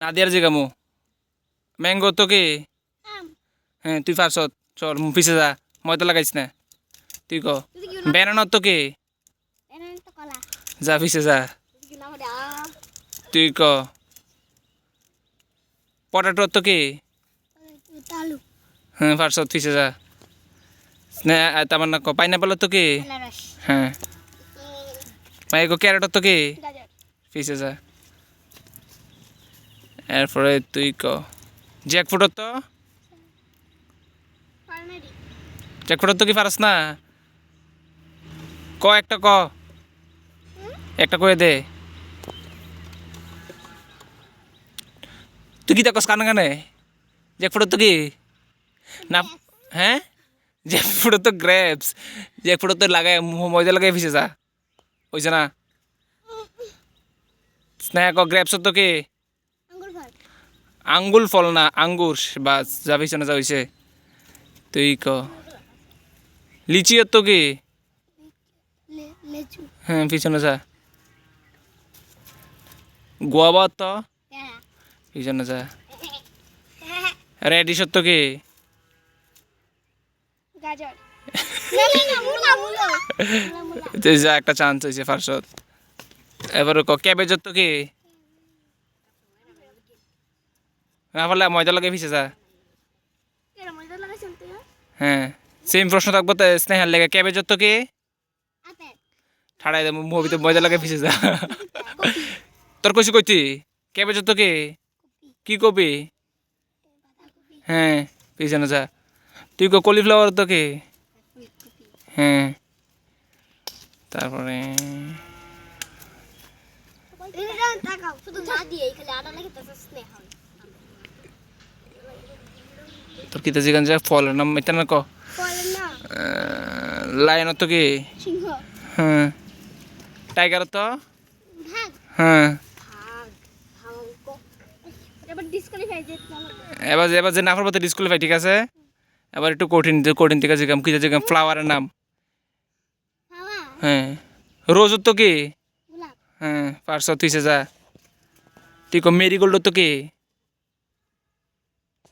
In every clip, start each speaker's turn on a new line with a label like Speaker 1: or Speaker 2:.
Speaker 1: নাদিয়ার জিগামু mango তো কি? হ্যাঁ তুই ফার্সত চল পিছে যা ময়দা লাগাইছ না। তুই ক। বেনানত তো কি?
Speaker 2: তো
Speaker 1: যা পিছে যা।
Speaker 2: তুই কি। না হরে আম
Speaker 1: তুই ক? পটাটো তো কি হ্যাঁ ফার্সত পিছে যা। স্নে তারপর না ক পাইনাপেল তো কি? হ্যাঁ মাই গো ক্যারেট তো কি? পিছে যা। এরপরে তুই ক। জ্যাকফ্রুট তো?
Speaker 2: পারনারি
Speaker 1: জ্যাকফ্রুট তো কি পারস না? ক একটা ক। একটা কয়ে দে। তুই কি দেখস কানে কানে? জ্যাকফ্রুট তো কি? না হ্যাঁ? জ্যাকফ্রুট তো গ্রেপস জ্যাকফ্রুট তো লাগাই ম- ময়দা লাগাই ফিসে যা। হয়েছে না? স্নেহ ক গ্রেপস তো কি? আঙ্গুল ফল না আঙ্গুর বা যা পিছনে যা হয়েছে তুই ক। লিচি তো কি? হ্যাঁ পিছনে যা। গোয়াবা তো পিছনে যা। রেডিস তো কি? যা একটা চান্স হয়েছে ফার্স্টত এবারে ক ক্যাবেজ তো কি? না পারলে ময়দা লাগে পিছে যা। হ্যাঁ সেম প্রশ্ন থাকব তো স্নেহার লেগে। ক্যাবেজ তো কি? ঠাড়াই দে মুভিতে ময়দা লাগে পিছে যা। তোর কইছি কইতি? ক্যাবেজ তো কি? কি কবি হ্যাঁ পিছনে যা। তুই কো কলিফ্লাওয়ার তো কি? হ্যাঁ। তারপরে
Speaker 2: শুধু না দিয়ে খালি আটা লাগে তো স্নেহ।
Speaker 1: তোর কিতা জিগান যা ফলের নাম এটা না ক? লায়ন তো কি? হ্যাঁ। টাইগার তো হ্যাঁ।
Speaker 2: এবার
Speaker 1: এবার যে- এবার যে না পারব তো ডিসকুলিফাই ঠিক আছে? এবার একটু কঠিন কঠিন থেকে জিগাম কিতা জিগাম ফ্লাওয়ারের নাম। হ্যাঁ। রোজ তো কি? হ্যাঁ পাঁচশো তুইছে যা। তুই কো মেরিগোল্ড তো কি?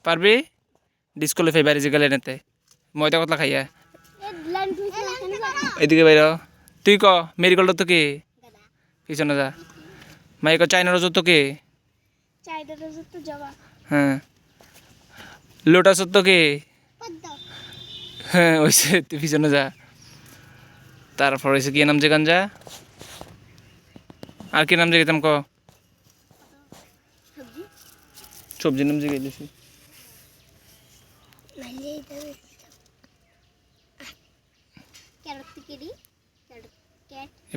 Speaker 1: পারবি? ডিসকুলিফাই বাইরে যে গেলে নেতে ময়দা কতলা খাইয়া
Speaker 2: যা
Speaker 1: এদিকে বাইর তুই ক মেরিগোল্ড তো কি পিছনে যা মাই ক চাইনা রোজ তো কি হ্যাঁ লোটাস তো কি হ্যাঁ ওইসে তুই পিছনে যা তারপর হয়েছে কি নাম যেখান যা আর কি নাম যেতাম ক
Speaker 2: সবজি
Speaker 1: নাম জিগাই দিছি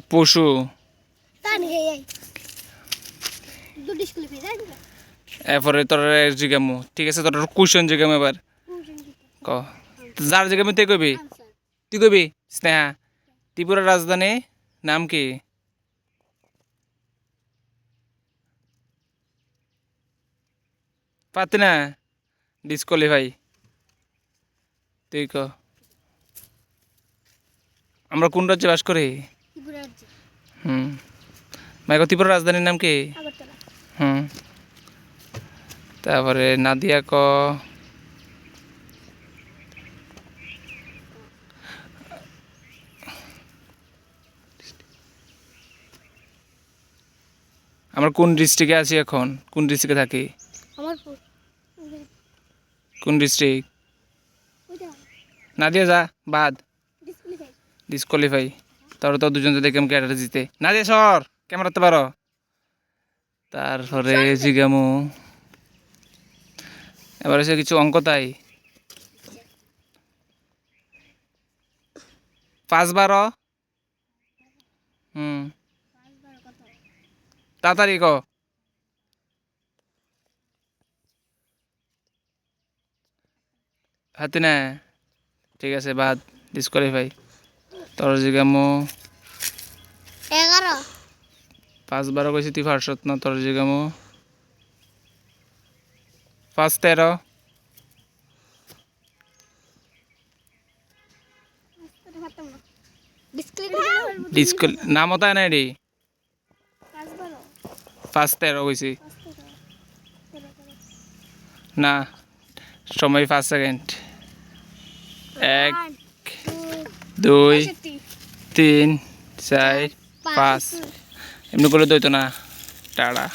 Speaker 1: পশু। এরপরে তোর জিগামু। ঠিক আছে, তোর কুশন জিগাম এবার। ক। যার জিগামু তুই কবি? তুই কবি? স্নেহা। ত্রিপুরার রাজধানী নাম কি? পাতি না ডিসকোয়ালিফাই। তুই ক আমরা কোন রাজ্যে বাস করি?
Speaker 2: ত্রিপুরা
Speaker 1: হুম। মাইক ত্রিপুরার রাজধানীর নাম কি? হুম। তারপরে নাদিয়া ক। আমরা কোন ডিস্ট্রিক্টে আছি এখন? কোন ডিস্ট্রিক্টে থাকি? কোন ডিস্ট্রিক্ট? নাদিয়া যা বাদ।
Speaker 2: ডিসকালিফাই
Speaker 1: ডিসকোয়ালিফাই তারপরে তো দুজন যদি দেখলাম ক্যারেক্টার জিতে। নাদিয়া সর! ক্যামেরাতে পারো। তারপরে জিগামু। এবার হচ্ছে কিছু অঙ্ক তাই। পাঁচ বারো। হুম। তাড়াতাড়ি ক। হাতে না। ঠিক আছে বাদ ডিসকোয়ালিফাই তোর জিগামু
Speaker 2: এগারো।
Speaker 1: পাঁচ বারো কইছি তুই ফার্স্টত না তোর জিগামু পাঁচ তেরো। ডিসকো নাম তাই নাই রে।
Speaker 2: পাঁচ
Speaker 1: তেরো কইছি। না সময় পাঁচ সেকেন্ড এক দুই তিন চার পাঁচ। এমনি করলে তো হইতো না। টাড়া।